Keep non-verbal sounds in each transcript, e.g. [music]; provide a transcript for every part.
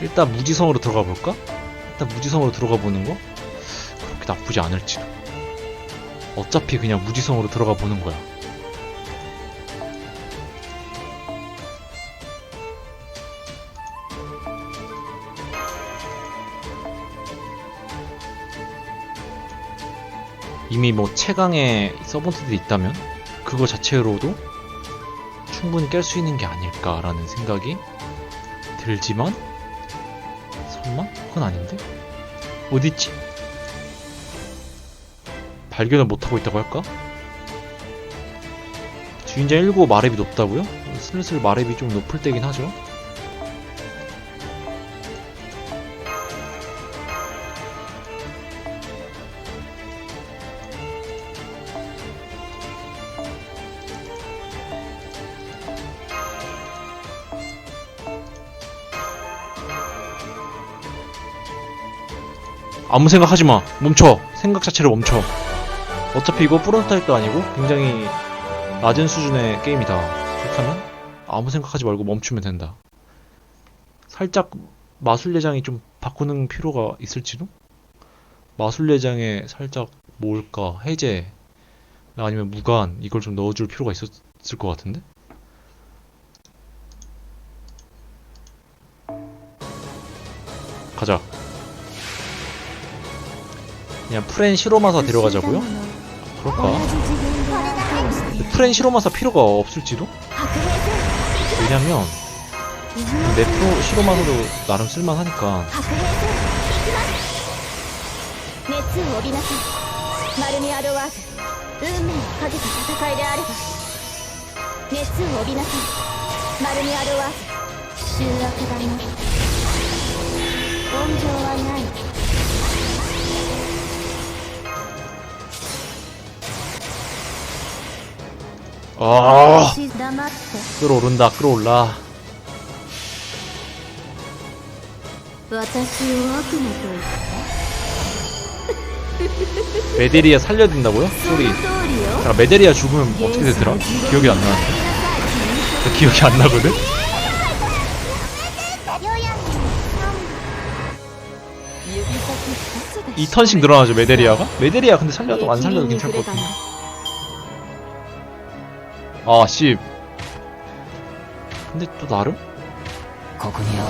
일단 무지성으로 들어가 볼까? 일단 무지성으로 들어가 보는 거? 그렇게 나쁘지 않을지도. 어차피 그냥 무지성으로 들어가 보는 거야. 이미 뭐 최강의 서번트들이 있다면 그거 자체로도 충분히 깰 수 있는 게 아닐까라는 생각이 들지만 설마? 그건 아닌데? 어디있지? 발견을 못하고 있다고 할까? 주인장 1고 마렙이 높다고요? 슬슬 마렙이 좀 높을 때긴 하죠 아무 생각 하지 마. 멈춰. 생각 자체를 멈춰. 어차피 이거 프론타입도 아니고 굉장히 낮은 수준의 게임이다. 그렇다면 아무 생각하지 말고 멈추면 된다. 살짝 마술래장이 좀 바꾸는 필요가 있을지도? 마술래장에 살짝 뭘까? 해제 아니면 무관 이걸 좀 넣어줄 필요가 있었을 것 같은데? 가자. 그냥 프렌 시로마사 데려가자고요? 그럴까? 프렌 시로마사 필요가 없을지도? 왜냐면 네프로 시로마사도 나름 쓸만하니까 아 끌어오른다 끌어올라 [laughs] 메데리아 살려야 된다고요? 소리 자, 메데리아 죽으면 어떻게 되더라? 기억이 안 나. 기억이 안 나거든? 이턴씩 늘어나죠 메데리아가? 메데리아 근데 살려도 안 살려도 괜찮거든요 아 씨. 근데 또 나름? ここに哀れ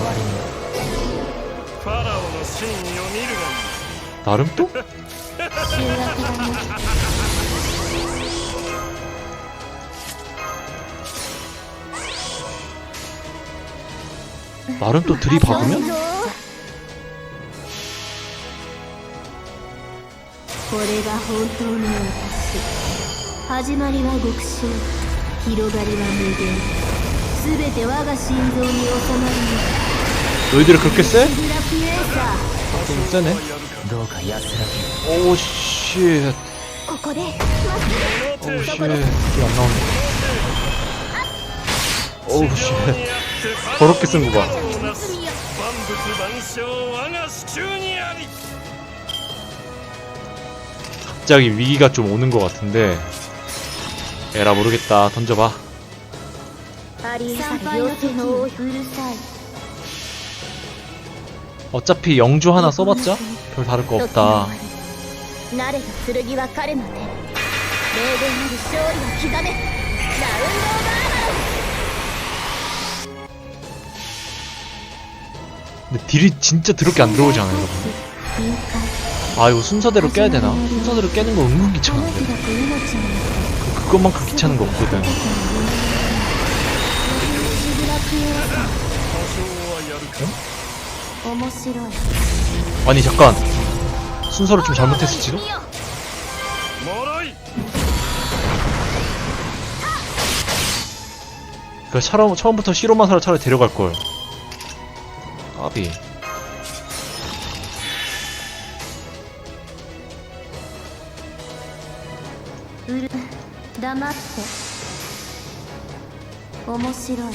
ファラオの真意を見るがいい 나름 또? 醜悪だな 나름 또 들이박으면? これが本当の私始まりは極小 広がりは無限すべて我が心臓に収まり 너희들이 그렇게 세? ブラピエーサ 좀 세네 どうか安らけ 오 씨. ーここで 오 씨. 기억 안 나오네. 오우 씨. にあって 더럽게 쓴 거 봐. 万物万象我が手中にあり 갑자기 위기가 좀 오는 것 같은데. 에라 모르겠다. 던져봐. あり参拝の手のうるさい 어차피 영주 하나 써봤자 별 다를 거 없다. 慣れた剣は彼の手霊言なる勝利を刻めラウンドオブアーマロン 근데 딜이 진짜 더럽게 안 들어오지 않아요, 여러분? 臨界 아 이거 순서대로 깨야 되나? 순서대로 깨는 거 은근 귀찮은데. 花開く命の 그, 그것만큼 귀찮은 거 없거든. 응? 아니 잠깐 순서를 좀 잘못했을지도? 그러니까 처음부터 시로마사라 차를 데려갈 걸. 아비. うる黙って面白い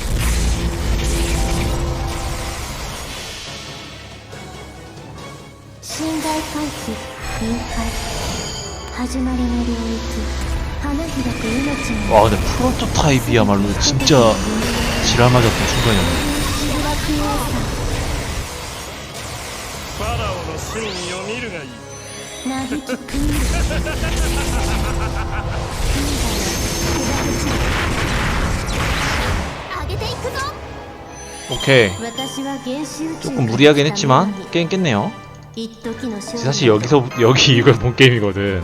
信頼回帰臨界始まりの領域花開く命の 와 근데 프로토타입이야말로 진짜 지랄맞았던 순간이었네. ブラピエーサ 真意を見るがいい 오케이. 조금 무리하긴 했지만 게임 깼네요. 사실 여기서 여기 이걸 본 게임이거든.